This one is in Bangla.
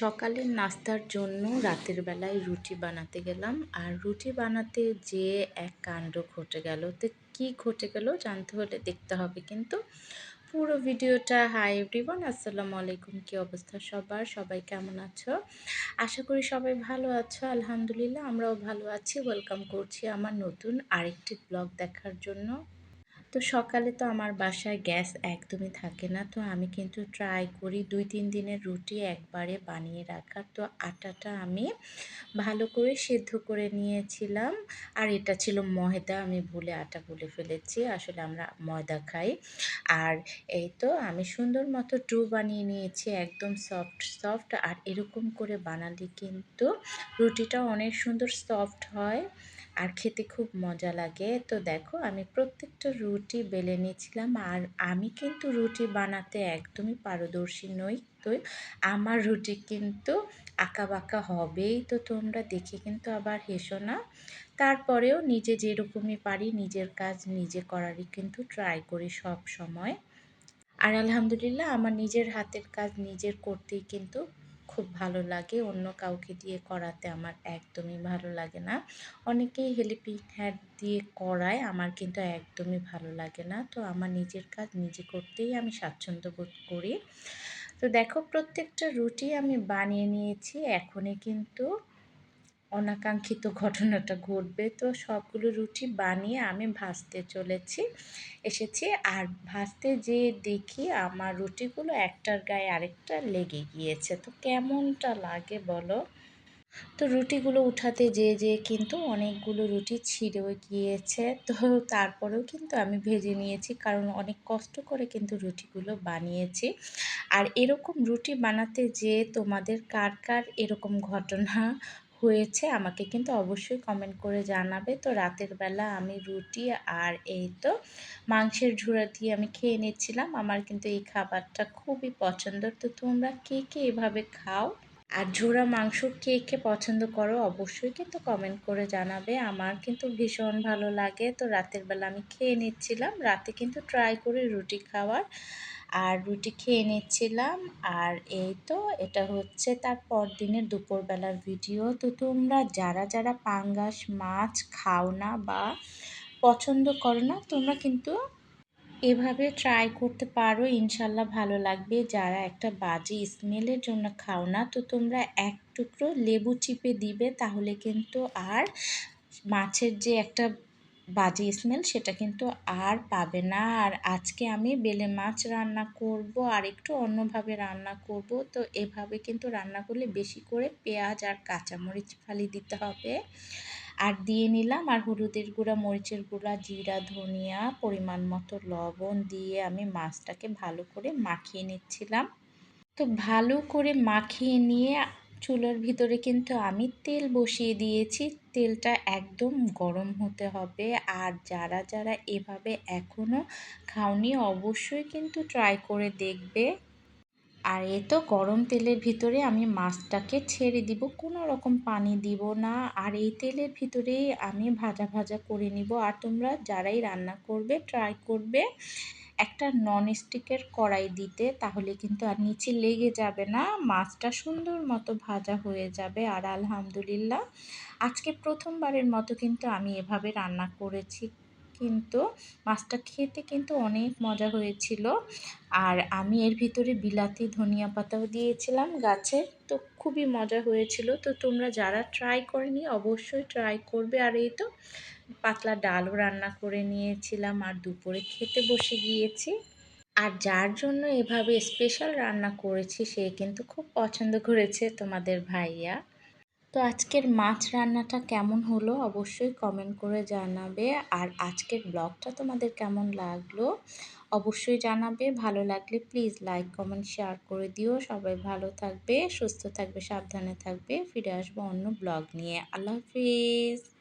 সকালের নাস্তার জন্য রাতের বেলায় রুটি বানাতে গেলাম। আর রুটি বানাতে যে এক কাণ্ড ঘটে গেল, তো কী ঘটে গেল জানতে হলে দেখতে হবে কিন্তু। পুরো ভিডিওটা হাই এভরিওয়ান আসসালামু আলাইকুম, কী অবস্থা সবার? সবাই কেমন আছো? আশা করি সবাই ভালো আছো, আলহামদুলিল্লাহ, আমরাও ভালো আছি। ওয়েলকাম করছি আমার নতুন আরেকটি ব্লগ দেখার জন্য। তো সকালে তো আমার বাসায় গ্যাস একদমই থাকে না। তো আমি কিন্তু ট্রাই করি দুই, তিন দিনের রুটি একবারে বানিয়ে রাখার। তো আটাটা আমি ভালো করে সেদ্ধ করে নিয়েছিলাম। আর এটা ছিল ময়দা, আমি ভুলে আটা বলে ফেলেছি। আসলে আমরা ময়দা খাই। আর এই তো আমি সুন্দর মতো টু বানিয়ে নিয়েছি, একদম সফট সফট আর এরকম করে বানালে কিন্তু রুটিটা অনেক সুন্দর সফট হয়। আর খেতে খুব মজা লাগে। তো দেখো, আমি প্রত্যেকটা রুটি বেলে নিয়েছিলাম আর আমি কিন্তু রুটি বানাতে একদমই পারদর্শী নই। তো আমার রুটি কিন্তু আঁকা বাঁকা হবেই। তো তোমরা দেখে কিন্তু আবার হেসো না। তারপরেও নিজে যেরকমই পারি নিজের কাজ নিজে করারই কিন্তু ট্রাই করি সব সময় আর আলহামদুলিল্লাহ, আমার নিজের হাতের কাজ নিজের করতেই কিন্তু খুব ভালো লাগে। অন্য কাউকে দিয়ে করাতে আমার একদমই ভালো লাগে না। অনেকেই হেলিপিং হ্যান্ড দিয়ে করায়, আমার কিন্তু একদমই ভালো লাগে না। তো আমার নিজের কাজ নিজে করতেই আমি স্বাচ্ছন্দ্য বোধ করি। তো দেখো, প্রত্যেকটা রুটি আমি বানিয়ে নিয়েছি। এখনই কিন্তু অনাকাঙ্ক্ষিত ঘটনাটা ঘটবে। তো সবগুলো রুটি বানিয়ে আমি ভাজতে চলেছি, এসেছি। আর ভাজতে যে দেখি আমার রুটিগুলো একটার গায়ে আরেকটা লেগে গিয়েছে। তো কেমনটা লাগে বলো? তো রুটিগুলো উঠাতে যে যে কিন্তু অনেকগুলো রুটি ছিঁড়েও গিয়েছে। তো তারপরেও কিন্তু আমি ভেজে নিয়েছি, কারণ অনেক কষ্ট করে কিন্তু রুটিগুলো বানিয়েছি। আর এরকম রুটি বানাতে যে তোমাদের কার কার এরকম ঘটনা হয়েছে, আমাকে কিন্তু অবশ্যই কমেন্ট করে জানাবে। তো রাতের বেলা আমি রুটি আর এই তো মাংসের ঝুড়া দিয়ে আমি খেয়ে নিচ্ছিলাম। আমার কিন্তু এই খাবারটা খুবই পছন্দ তো তোমরা কে কে এভাবে খাও? আর ঝোড়া মাংস কে কে পছন্দ করো অবশ্যই কিন্তু কমেন্ট করে জানাবে। আমার কিন্তু ভীষণ ভালো লাগে। তো রাতের বেলা আমি খেয়ে নিচ্ছিলাম। রাতে কিন্তু ট্রাই করে রুটি খাওয়ার। আর রুটি খেয়ে নিচ্ছিলাম। আর এই তো এটা হচ্ছে তার পর দিনের দুপুরবেলার ভিডিও। তো তোমরা যারা যারা পাঙ্গাস মাছ খাও না বা পছন্দ করো না, তোমরা কিন্তু এভাবে ট্রাই করতে পারো। ইনশাল্লাহ ভালো লাগবে। যারা একটা বাজে স্মেলের জন্য খাও না, তো তোমরা এক টুকরো লেবু চিপে দিবে, তাহলে কিন্তু আর মাছের যে একটা বাজে স্মেল সেটা কিন্তু আর পাবে না। আর আজকে আমি বেলে মাছ রান্না করব আর একটু অন্যভাবে রান্না করব। তো এভাবে কিন্তু রান্না করলে বেশি করে পেঁয়াজ আর কাঁচামরিচ ফালি দিতে হবে। আর দিয়ে নিলাম আর হলুদের গুঁড়া, মরিচের গুঁড়া, জিরা, ধনিয়া, পরিমাণ মতো লবণ দিয়ে আমি মাছটাকে ভালো করে মাখিয়ে নিচ্ছিলাম। তো ভালো করে মাখিয়ে নিয়ে চুলার ভিতরে কিন্তু আমি তেল বসিয়ে দিয়েছি। তেলটা একদম গরম হতে হবে। আর যারা যারা এভাবে এখনও খাওনি অবশ্যই কিন্তু ট্রাই করে দেখবে। আর এ তো গরম তেলের ভিতরে আমি মাছটাকে ছেড়ে দিব। কোনো রকম পানি দিব না। আর এই তেলের ভিতরেই আমি ভাজা ভাজা করে নিব। আর তোমরা যারাই রান্না করবে ট্রাই করবে। একটা নন স্টিকের কড়াই দিতে, তাহলে কিন্তু আর নিচে লেগে যাবে না। মাছটা সুন্দর মতো ভাজা হয়ে যাবে আর আলহামদুলিল্লাহ। আজকে প্রথমবারের মতো কিন্তু আমি এভাবে রান্না করেছি। কিন্তু মাছটা খেতে কিন্তু অনেক মজা হয়েছিল। আর আমি এর ভিতরে বিলাতি, ধনিয়া পাতাও দিয়েছিলাম গাছে তো খুবই মজা হয়েছিল। তো তোমরা যারা ট্রাই করেনি, অবশ্যই ট্রাই করবে। আর এই তো পাতলা ডালও রান্না করে নিয়েছিলাম আর দুপুরে খেতে বসে গিয়েছি। আর যার জন্য এভাবে স্পেশাল রান্না করেছি, সে কিন্তু খুব পছন্দ করেছে তোমাদের ভাইয়া। তো আজকের মাছ রান্নাটা কেমন হলো অবশ্যই কমেন্ট করে জানাবে। আর আজকের ব্লগটা তোমাদের কেমন লাগল অবশ্যই জানাবে। ভালো লাগলে প্লিজ লাইক কমেন্ট শেয়ার করে দিও। সবাই ভালো থাকবে, সুস্থ থাকবে, সাবধানে থাকবে। ফিরে আসব অন্য ব্লগ নিয়ে। আল্লাহ হাফিজ।